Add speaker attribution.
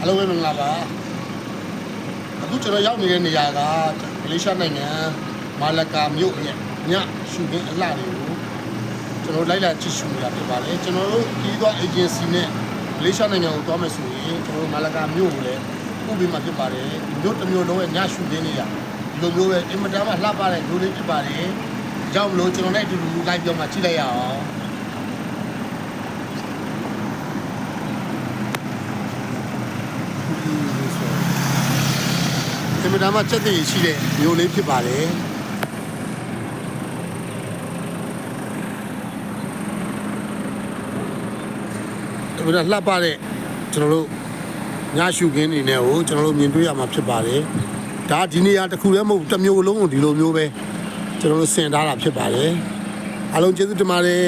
Speaker 1: အားလုံးပဲမင်္ဂလာပါအခုကျွန်တော်ရောက်နေတဲ့နေရာကမလေးရှားနိုင်ငံမာလကာမြို့ရဲ့ညရှုခင်းအလှတွေကိုကျွန်တော်လိုက်လာကြည့်ရှုနေတာဖြစ်ပါတယ်ကျွန်တော်တို့ကြီးသွား agency နဲ့မလေးရှားနိုင်ငံကိုသွားမယ်ဆိုရင်ကျွန်တော်တို့မာလကာမြို့ကိုလည်းဥပဒေမှာဖြစ်ပါတယ်ဒီမြို့တစ်မြို့လုံးရဲ့ညရှုခင်းနေရဒီလိုမျိုးပဲအင်မတန်မှလှပတဲ့မြို့လေးဖြစ်ပါတယ်ကြောင့်မလို့ကျွန်တော်နဲ့အတူတူလိုက်ပြောမှကြည့်လိုက်ရအောင် အင်မတန်မှစက်တည်ရှိတဲ့မျိုးလေးဖြစ်ပါတယ်အင်မတန်လှပတဲ့ကျွန်တော်တို့ညရှုခင်းနေနဲ့ကိုကျွန်တော်တို့မြင်တွေ့ရမှာဖြစ်ပါတယ်ဒါဒီနေရာတစ်ခုလည်းမဟုတ်ဘူးတစ်မျိုးလုံးကိုဒီလိုမျိုးပဲကျွန်တော်တို့ဆင်ထားတာဖြစ်ပါတယ်အားလုံးကျေးဇူးတင်ပါတယ်